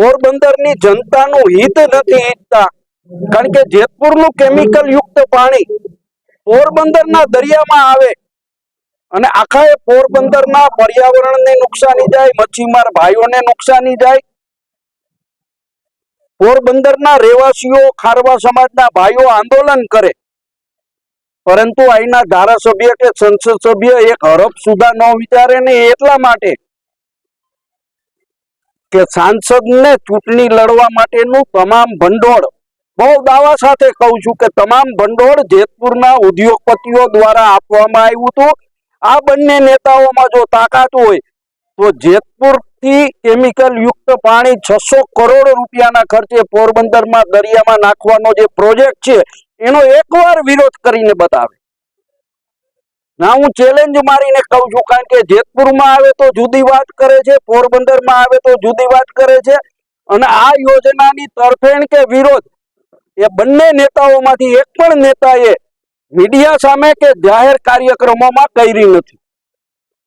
પોરબંદરની જનતાનું હિત નથી ઈચ્છતા. કારણ કે જેતપુરનું કેમિકલ યુક્ત પાણી પોરબંદરના દરિયામાં આવે અને આખા એ પોરબંદરના પર્યાવરણને નુકસાની જાય, મચ્છીમાર ભાઈઓને નુકસાની જાય. પોરબંદરના રહેવાસીઓ ખારવા સમાજના ભાઈઓ આંદોલન કરે. પરંતુ અહીંના ધારાસભ્ય કે સંસદ સભ્ય એક હરફ સુધા ન વિચારે ને એટલા માટે કે સાંસદને ચૂંટણી લડવા માટેનું તમામ ભંડોળ. બહુ દાવા સાથે કહું છું કે તમામ ભંડોળ જેતપુરના ઉદ્યોગપતિઓ દ્વારા આપવામાં આવ્યું હતું. આ બંને નેતાઓમાં જો તાકાત હોય, તો જેતપુરથી કેમિકલ યુક્ત પાણી છસો કરોડ રૂપિયાના ખર્ચે પોરબંદરમાં દરિયામાં નાખવાનો જે પ્રોજેક્ટ છે, એનો એકવાર વિરોધ કરીને બતાવે. ના, હું ચેલેન્જ મારીને કહું છું, કારણ કે જેતપુરમાં આવે તો જુદી વાત કરે છે, પોરબંદરમાં આવે તો જુદી વાત કરે છે. અને આ યોજનાની તરફેણ કે વિરોધ એ બંને નેતાઓમાંથી એક પણ નેતાએ મીડિયા સામે કે જાહેર કાર્યક્રમોમાં કરી નથી.